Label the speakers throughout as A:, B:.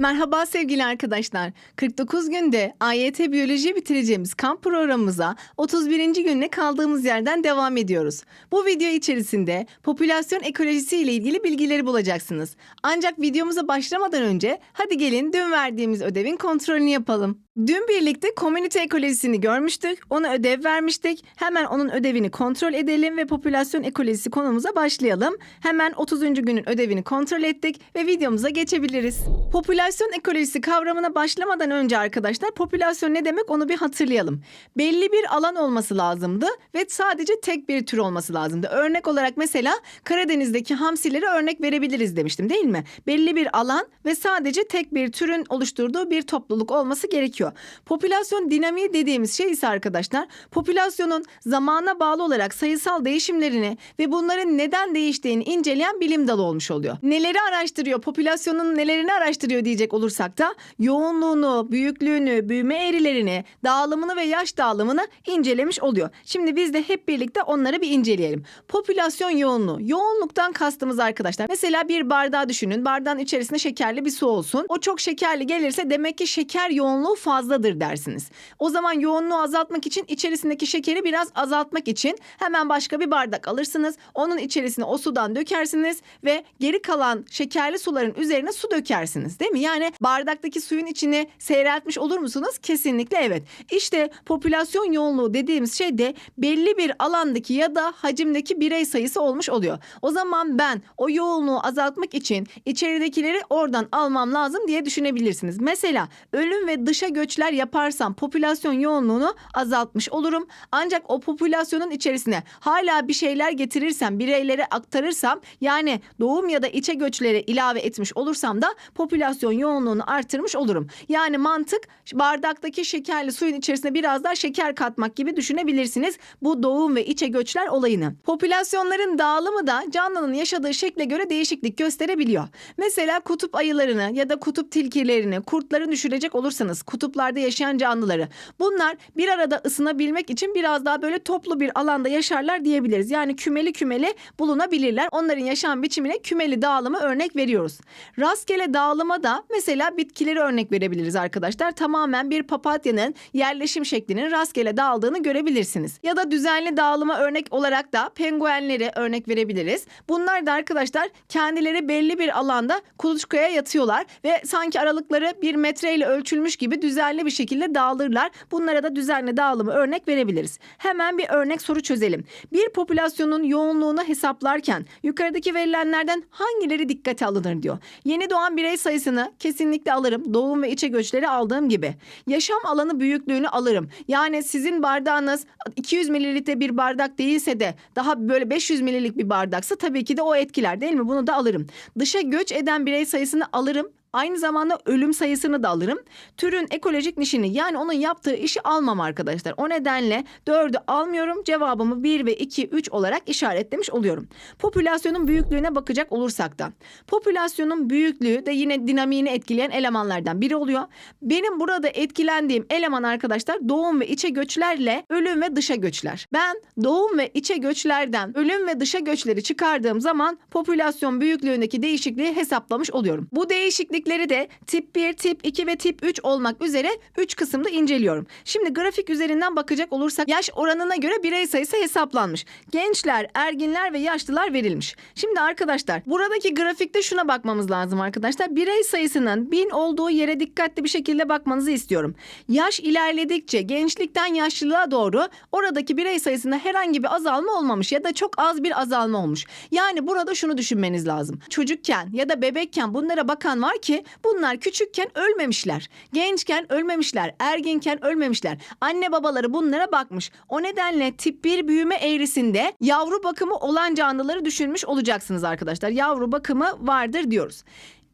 A: Merhaba sevgili arkadaşlar. 49 günde AYT biyoloji bitireceğimiz kamp programımıza 31. gününe kaldığımız yerden devam ediyoruz. Bu video içerisinde popülasyon ekolojisi ile ilgili bilgileri bulacaksınız. Ancak videomuza başlamadan önce hadi gelin dün verdiğimiz ödevin kontrolünü yapalım. Dün birlikte komünite ekolojisini görmüştük. Ona ödev vermiştik. Hemen onun ödevini kontrol edelim ve popülasyon ekolojisi konumuza başlayalım. Hemen 30. günün ödevini kontrol ettik ve videomuza geçebiliriz. Popülasyon ekolojisi kavramına başlamadan önce arkadaşlar popülasyon ne demek onu bir hatırlayalım. Belli bir alan olması lazımdı ve sadece tek bir tür olması lazımdı. Örnek olarak mesela Karadeniz'deki hamsilere örnek verebiliriz demiştim değil mi? Belli bir alan ve sadece tek bir türün oluşturduğu bir topluluk olması gerekiyor. Popülasyon dinamiği dediğimiz şey ise arkadaşlar popülasyonun zamana bağlı olarak sayısal değişimlerini ve bunların neden değiştiğini inceleyen bilim dalı olmuş oluyor. Neleri araştırıyor? Popülasyonun nelerini araştırıyor diyecek olursak da yoğunluğunu, büyüklüğünü, büyüme eğrilerini, dağılımını ve yaş dağılımını incelemiş oluyor. Şimdi biz de hep birlikte onları bir inceleyelim. Popülasyon yoğunluğu. Yoğunluktan kastımız arkadaşlar. Mesela bir bardağı düşünün. Bardağın içerisinde şekerli bir su olsun. O çok şekerli gelirse demek ki şeker yoğunluğu fazladır dersiniz. O zaman yoğunluğu azaltmak için içerisindeki şekeri biraz azaltmak için hemen başka bir bardak alırsınız. Onun içerisine o sudan dökersiniz ve geri kalan şekerli suların üzerine su dökersiniz. Değil mi? Yani bardaktaki suyun içini seyreltmiş olur musunuz? Kesinlikle evet. İşte popülasyon yoğunluğu dediğimiz şey de belli bir alandaki ya da hacimdeki birey sayısı olmuş oluyor. O zaman ben o yoğunluğu azaltmak için içeridekileri oradan almam lazım diye düşünebilirsiniz. Mesela ölüm ve dışa göçler yaparsam popülasyon yoğunluğunu azaltmış olurum. Ancak o popülasyonun içerisine hala bir şeyler getirirsem, bireylere aktarırsam yani doğum ya da içe göçleri ilave etmiş olursam da popülasyon yoğunluğunu artırmış olurum. Yani mantık bardaktaki şekerli suyun içerisine biraz daha şeker katmak gibi düşünebilirsiniz bu doğum ve içe göçler olayını. Popülasyonların dağılımı da canlının yaşadığı şekle göre değişiklik gösterebiliyor. Mesela kutup ayılarını ya da kutup tilkilerini, kurtları düşürecek olursanız kutuplarda yaşayan canlıları bunlar bir arada ısınabilmek için biraz daha böyle toplu bir alanda yaşarlar diyebiliriz. Yani kümeli kümeli bulunabilirler. Onların yaşam biçimine kümeli dağılımı örnek veriyoruz. Rastgele dağılıma da mesela bitkileri örnek verebiliriz arkadaşlar. Tamamen bir papatyanın yerleşim şeklinin rastgele dağıldığını görebilirsiniz. Ya da düzenli dağılıma örnek olarak da penguenleri örnek verebiliriz. Bunlar da arkadaşlar kendileri belli bir alanda kuluçkaya yatıyorlar ve sanki aralıkları bir metreyle ölçülmüş gibi düzenli bir şekilde dağılırlar. Bunlara da düzenli dağılımı örnek verebiliriz. Hemen bir örnek soru çözelim. Bir popülasyonun yoğunluğunu hesaplarken yukarıdaki verilenlerden hangileri dikkate alınır diyor. Yeni doğan birey sayısını kesinlikle alırım. Doğum ve içe göçleri aldığım gibi. Yaşam alanı büyüklüğünü alırım. Yani sizin bardağınız 200 mililitre bir bardak değilse de daha böyle 500 mililitrelik bir bardaksa tabii ki de o etkiler değil mi? Bunu da alırım. Dışa göç eden birey sayısını alırım. Aynı zamanda ölüm sayısını da alırım. Türün ekolojik nişini yani onun yaptığı işi almam arkadaşlar. O nedenle 4'ü almıyorum. Cevabımı 1 ve 2, 3 olarak işaretlemiş oluyorum. Popülasyonun büyüklüğüne bakacak olursak da. Popülasyonun büyüklüğü de yine dinamiğini etkileyen elemanlardan biri oluyor. Benim burada etkilendiğim eleman arkadaşlar doğum ve içe göçlerle ölüm ve dışa göçler. Ben doğum ve içe göçlerden ölüm ve dışa göçleri çıkardığım zaman popülasyon büyüklüğündeki değişikliği hesaplamış oluyorum. Bu değişiklik Grafikleri de tip 1, tip 2 ve tip 3 olmak üzere 3 kısımda inceliyorum. Şimdi grafik üzerinden bakacak olursak yaş oranına göre birey sayısı hesaplanmış. Gençler, erginler ve yaşlılar verilmiş. Şimdi arkadaşlar buradaki grafikte şuna bakmamız lazım arkadaşlar. Birey sayısının bin olduğu yere dikkatli bir şekilde bakmanızı istiyorum. Yaş ilerledikçe gençlikten yaşlılığa doğru oradaki birey sayısında herhangi bir azalma olmamış ya da çok az bir azalma olmuş. Yani burada şunu düşünmeniz lazım. Çocukken ya da bebekken bunlara bakan var ki bunlar küçükken ölmemişler. Gençken ölmemişler. Ergenken ölmemişler. Anne babaları bunlara bakmış. O nedenle tip 1 büyüme eğrisinde yavru bakımı olan canlıları düşünmüş olacaksınız arkadaşlar. Yavru bakımı vardır diyoruz.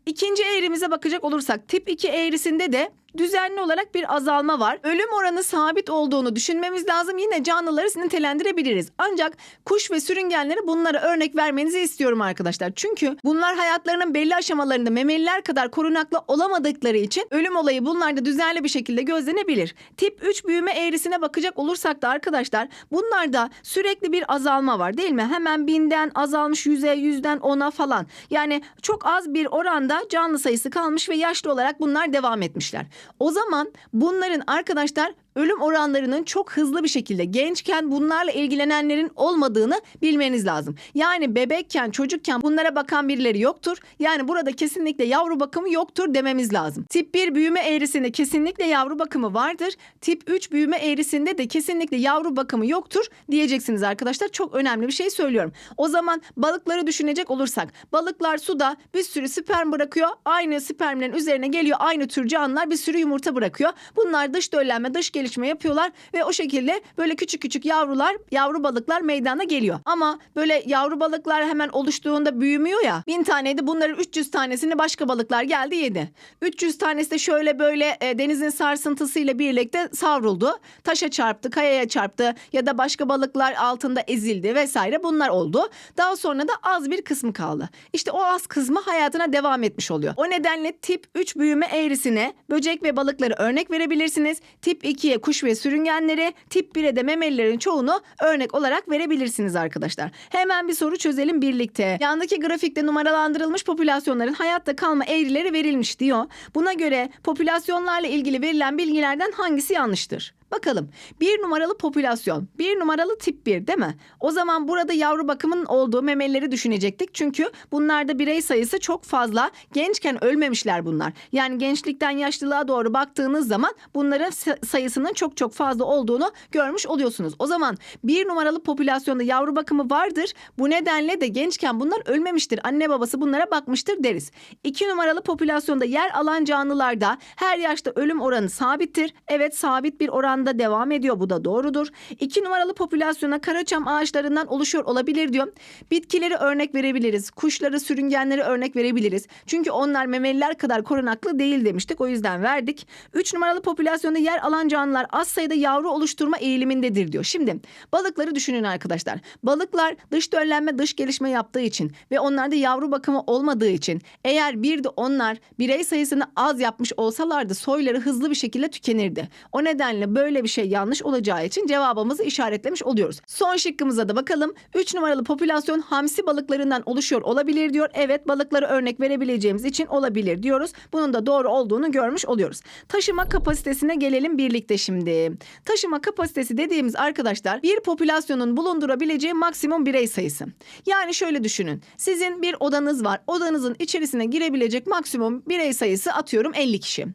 A: İkinci eğrimize bakacak olursak tip 2 eğrisinde de düzenli olarak bir azalma var. Ölüm oranı sabit olduğunu düşünmemiz lazım. Yine canlıları nitelendirebiliriz. Ancak kuş ve sürüngenleri bunlara örnek vermenizi istiyorum arkadaşlar. Çünkü bunlar hayatlarının belli aşamalarında memeliler kadar korunaklı olamadıkları için ölüm olayı bunlarda düzenli bir şekilde gözlenebilir. Tip 3 büyüme eğrisine bakacak olursak da arkadaşlar bunlarda sürekli bir azalma var değil mi? Hemen binden azalmış yüze, yüzden ona falan. Yani çok az bir oranda canlı sayısı kalmış ve yaşlı olarak bunlar devam etmişler. O zaman bunların arkadaşlar ölüm oranlarının çok hızlı bir şekilde gençken bunlarla ilgilenenlerin olmadığını bilmeniz lazım. Yani bebekken, çocukken bunlara bakan birileri yoktur. Yani burada kesinlikle yavru bakımı yoktur dememiz lazım. Tip 1 büyüme eğrisinde kesinlikle yavru bakımı vardır. Tip 3 büyüme eğrisinde de kesinlikle yavru bakımı yoktur diyeceksiniz arkadaşlar. Çok önemli bir şey söylüyorum. O zaman balıkları düşünecek olursak balıklar suda bir sürü sperm bırakıyor. Aynı spermlerin üzerine geliyor aynı tür canlılar bir sürü yumurta bırakıyor. Bunlar dış döllenme, dış gelişme yapıyorlar ve o şekilde böyle küçük küçük yavrular, yavru balıklar meydana geliyor. Ama böyle yavru balıklar hemen oluştuğunda büyümüyor ya. Bin taneydi bunların 300 tanesini başka balıklar geldi yedi. 300 tanesi de şöyle böyle e, denizin sarsıntısıyla birlikte savruldu. Taşa çarptı, kayaya çarptı ya da başka balıklar altında ezildi vesaire bunlar oldu. Daha sonra da az bir kısmı kaldı. İşte o az kısmı hayatına devam etmiş oluyor. O nedenle tip 3 büyüme eğrisine böcek ve balıkları örnek verebilirsiniz. Tip 2'ye kuş ve sürüngenleri, tip 1'e de memelilerin çoğunu örnek olarak verebilirsiniz arkadaşlar. Hemen bir soru çözelim birlikte. Yandaki grafikte numaralandırılmış popülasyonların hayatta kalma eğrileri verilmiş diyor. Buna göre popülasyonlarla ilgili verilen bilgilerden hangisi yanlıştır? Bakalım bir numaralı popülasyon bir numaralı tip 1 değil mi? O zaman burada yavru bakımının olduğu memelileri düşünecektik. Çünkü bunlarda birey sayısı çok fazla gençken ölmemişler bunlar. Yani gençlikten yaşlılığa doğru baktığınız zaman bunların sa- sayısının çok çok fazla olduğunu görmüş oluyorsunuz. O zaman bir numaralı popülasyonda yavru bakımı vardır. Bu nedenle de gençken bunlar ölmemiştir. Anne babası bunlara bakmıştır deriz. İki numaralı popülasyonda yer alan canlılarda her yaşta ölüm oranı sabittir. Evet sabit bir oranda devam ediyor. Bu da doğrudur. İki numaralı popülasyona karaçam ağaçlarından oluşuyor olabilir diyor. Bitkileri örnek verebiliriz. Kuşları, sürüngenleri örnek verebiliriz. Çünkü onlar memeliler kadar korunaklı değil demiştik. O yüzden verdik. Üç numaralı popülasyonda yer alan canlılar az sayıda yavru oluşturma eğilimindedir diyor. Şimdi balıkları düşünün arkadaşlar. Balıklar dış döllenme, dış gelişme yaptığı için ve onlarda yavru bakımı olmadığı için eğer bir de onlar birey sayısını az yapmış olsalardı soyları hızlı bir şekilde tükenirdi. O nedenle böyle bir şey yanlış olacağı için cevabımızı işaretlemiş oluyoruz. Son şıkkımıza da bakalım. 3 numaralı popülasyon hamsi balıklarından oluşuyor olabilir diyor. Evet balıkları örnek verebileceğimiz için olabilir diyoruz. Bunun da doğru olduğunu görmüş oluyoruz. Taşıma kapasitesine gelelim birlikte şimdi. Taşıma kapasitesi dediğimiz arkadaşlar bir popülasyonun bulundurabileceği maksimum birey sayısı. Yani şöyle düşünün. Sizin bir odanız var. Odanızın içerisine girebilecek maksimum birey sayısı atıyorum 50 kişi.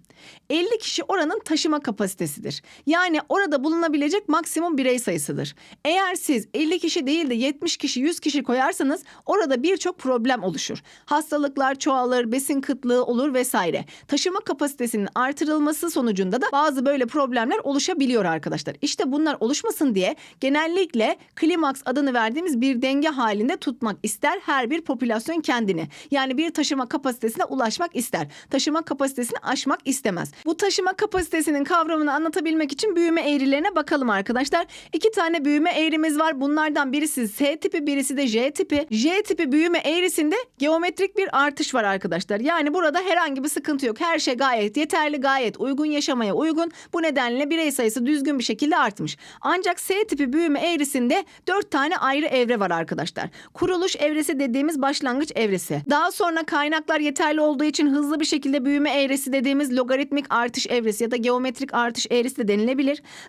A: 50 kişi oranın taşıma kapasitesidir. Yani orada bulunabilecek maksimum birey sayısıdır. Eğer siz 50 kişi değil de 70 kişi 100 kişi koyarsanız orada birçok problem oluşur. Hastalıklar çoğalır, besin kıtlığı olur vesaire. Taşıma kapasitesinin artırılması sonucunda da bazı böyle problemler oluşabiliyor arkadaşlar. İşte bunlar oluşmasın diye genellikle klimaks adını verdiğimiz bir denge halinde tutmak ister her bir popülasyon kendini. Yani bir taşıma kapasitesine ulaşmak ister. Taşıma kapasitesini aşmak istemez. Bu taşıma kapasitesinin kavramını anlatabilmek için büyüme eğrilerine bakalım arkadaşlar. İki tane büyüme eğrimiz var. Bunlardan birisi S tipi, birisi de J tipi. J tipi büyüme eğrisinde geometrik bir artış var arkadaşlar. Yani burada herhangi bir sıkıntı yok. Her şey gayet yeterli, gayet uygun yaşamaya uygun. Bu nedenle birey sayısı düzgün bir şekilde artmış. Ancak S tipi büyüme eğrisinde dört tane ayrı evre var arkadaşlar. Kuruluş evresi dediğimiz başlangıç evresi. Daha sonra kaynaklar yeterli olduğu için hızlı bir şekilde büyüme eğresi dediğimiz logaritmik artış evresi ya da geometrik artış eğrisi de denilebilir.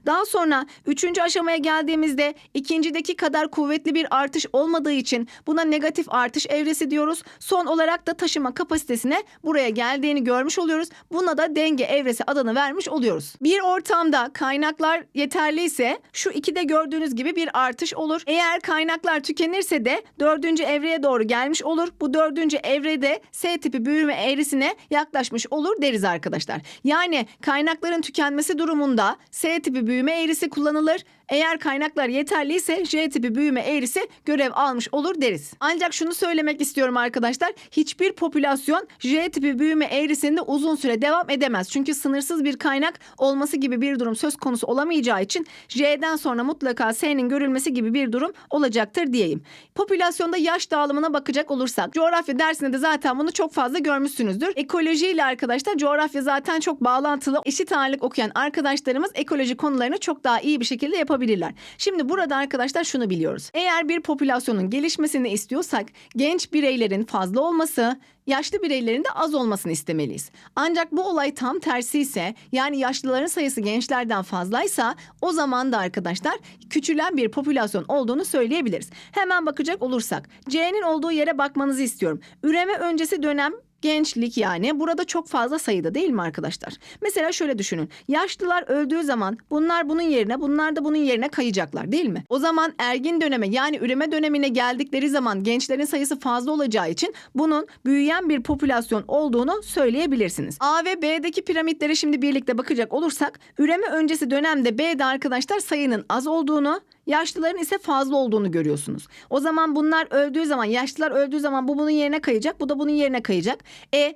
A: Daha sonra üçüncü aşamaya geldiğimizde ikincideki kadar kuvvetli bir artış olmadığı için buna negatif artış evresi diyoruz. Son olarak da taşıma kapasitesine buraya geldiğini görmüş oluyoruz. Buna da denge evresi adını vermiş oluyoruz. Bir ortamda kaynaklar yeterliyse şu ikide gördüğünüz gibi bir artış olur. Eğer kaynaklar tükenirse de dördüncü evreye doğru gelmiş olur. Bu dördüncü evrede S tipi büyüme eğrisine yaklaşmış olur deriz arkadaşlar. Yani kaynakların tükenmesi durumunda S tipi büyüme eğrisi kullanılır Eğer kaynaklar yeterliyse J tipi büyüme eğrisi görev almış olur deriz. Ancak şunu söylemek istiyorum arkadaşlar. Hiçbir popülasyon J tipi büyüme eğrisinde uzun süre devam edemez. Çünkü sınırsız bir kaynak olması gibi bir durum söz konusu olamayacağı için J'den sonra mutlaka S'nin görülmesi gibi bir durum olacaktır diyeyim. Popülasyonda yaş dağılımına bakacak olursak coğrafya dersinde de zaten bunu çok fazla görmüşsünüzdür. Ekoloji ile arkadaşlar coğrafya zaten çok bağlantılı. Eşit ağırlık okuyan arkadaşlarımız ekoloji konularını çok daha iyi bir şekilde yapabilirler. Şimdi burada arkadaşlar şunu biliyoruz. Eğer bir popülasyonun gelişmesini istiyorsak genç bireylerin fazla olması, yaşlı bireylerin de az olmasını istemeliyiz. Ancak bu olay tam tersi ise yani yaşlıların sayısı gençlerden fazlaysa o zaman da arkadaşlar küçülen bir popülasyon olduğunu söyleyebiliriz. Hemen bakacak olursak C'nin olduğu yere bakmanızı istiyorum. Üreme öncesi dönem gençlik yani burada çok fazla sayıda değil mi arkadaşlar? Mesela şöyle düşünün. Yaşlılar öldüğü zaman bunlar bunun yerine bunlar da bunun yerine kayacaklar değil mi? O zaman ergin döneme yani üreme dönemine geldikleri zaman gençlerin sayısı fazla olacağı için bunun büyüyen bir popülasyon olduğunu söyleyebilirsiniz. A ve B'deki piramitlere şimdi birlikte bakacak olursak üreme öncesi dönemde B'de arkadaşlar sayının az olduğunu Yaşlıların ise fazla olduğunu görüyorsunuz. O zaman bunlar öldüğü zaman, yaşlılar öldüğü zaman bu bunun yerine kayacak, bu da bunun yerine kayacak. E,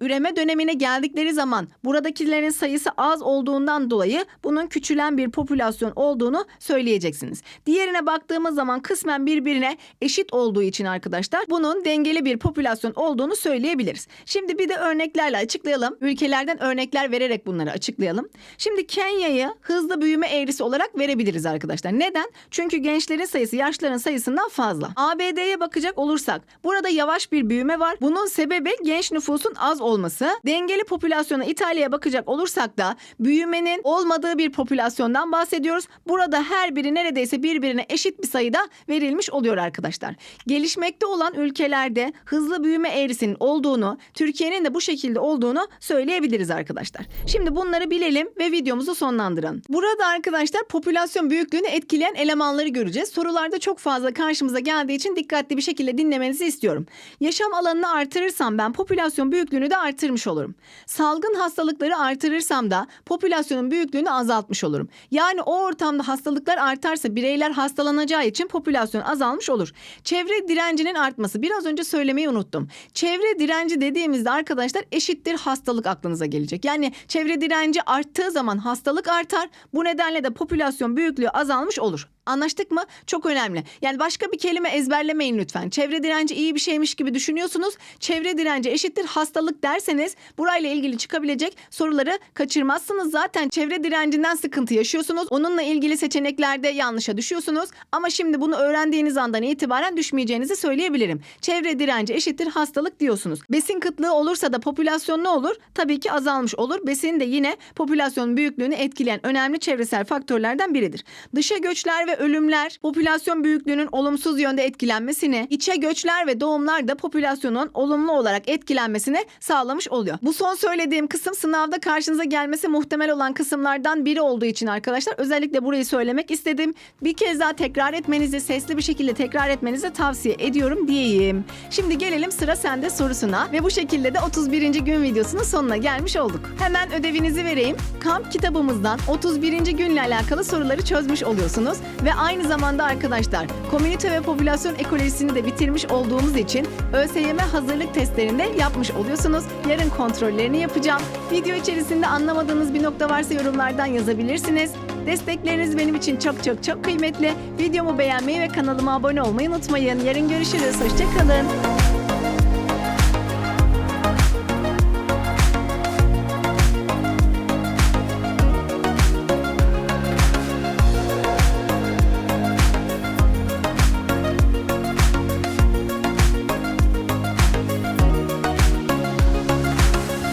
A: üreme dönemine geldikleri zaman buradakilerin sayısı az olduğundan dolayı bunun küçülen bir popülasyon olduğunu söyleyeceksiniz. Diğerine baktığımız zaman kısmen birbirine eşit olduğu için arkadaşlar bunun dengeli bir popülasyon olduğunu söyleyebiliriz. Şimdi bir de örneklerle açıklayalım. Ülkelerden örnekler vererek bunları açıklayalım. Şimdi Kenya'yı hızlı büyüme eğrisi olarak verebiliriz arkadaşlar. Neden? Çünkü gençlerin sayısı yaşlıların sayısından fazla. ABD'ye bakacak olursak burada yavaş bir büyüme var. Bunun sebebi genç nüfusun az olması. Dengeli popülasyona İtalya'ya bakacak olursak da büyümenin olmadığı bir popülasyondan bahsediyoruz. Burada her biri neredeyse birbirine eşit bir sayıda verilmiş oluyor arkadaşlar. Gelişmekte olan ülkelerde hızlı büyüme eğrisinin olduğunu, Türkiye'nin de bu şekilde olduğunu söyleyebiliriz arkadaşlar. Şimdi bunları bilelim ve videomuzu sonlandıralım. Burada arkadaşlar popülasyon büyüklüğünü etkileyen elemanları göreceğiz. Sorularda çok fazla karşımıza geldiği için dikkatli bir şekilde dinlemenizi istiyorum. Yaşam alanını artırırsam ben popülasyon büyüklüğünü de artırmış olurum. Salgın hastalıkları artırırsam da popülasyonun büyüklüğünü azaltmış olurum. Yani o ortamda hastalıklar artarsa bireyler hastalanacağı için popülasyon azalmış olur. Çevre direncinin artması biraz önce söylemeyi unuttum. Çevre direnci dediğimizde arkadaşlar eşittir hastalık aklınıza gelecek. Yani çevre direnci arttığı zaman hastalık artar. Bu nedenle de popülasyon büyüklüğü azalmış olur. Anlaştık mı? Çok önemli. Yani başka bir kelime ezberlemeyin lütfen. Çevre direnci iyi bir şeymiş gibi düşünüyorsunuz. Çevre direnci eşittir hastalık derseniz burayla ilgili çıkabilecek soruları kaçırmazsınız. Zaten çevre direncinden sıkıntı yaşıyorsunuz. Onunla ilgili seçeneklerde yanlışa düşüyorsunuz. Ama şimdi bunu öğrendiğiniz andan itibaren düşmeyeceğinizi söyleyebilirim. Çevre direnci eşittir hastalık diyorsunuz. Besin kıtlığı olursa da popülasyon ne olur? Tabii ki azalmış olur. Besin de yine popülasyon büyüklüğünü etkileyen önemli çevresel faktörlerden biridir. Dışa göçler ve ölümler popülasyon büyüklüğünün olumsuz yönde etkilenmesini, içe göçler ve doğumlar da popülasyonun olumlu olarak etkilenmesini sağlamış oluyor. Bu son söylediğim kısım sınavda karşınıza gelmesi muhtemel olan kısımlardan biri olduğu için arkadaşlar özellikle burayı söylemek istedim. Bir kez daha tekrar etmenizi, sesli bir şekilde tekrar etmenizi tavsiye ediyorum diyeyim. Şimdi gelelim sıra sende sorusuna ve bu şekilde de 31. gün videosunun sonuna gelmiş olduk. Hemen ödevinizi vereyim. Kamp kitabımızdan 31. günle alakalı soruları çözmüş oluyorsunuz ve aynı zamanda arkadaşlar komünite ve popülasyon ekolojisini de bitirmiş olduğumuz için ÖSYM hazırlık testlerini de yapmış oluyorsunuz. Yarın kontrollerini yapacağım. Video içerisinde anlamadığınız bir nokta varsa yorumlardan yazabilirsiniz. Destekleriniz benim için çok çok çok kıymetli. Videomu beğenmeyi ve kanalıma abone olmayı unutmayın. Yarın görüşürüz. Hoşçakalın.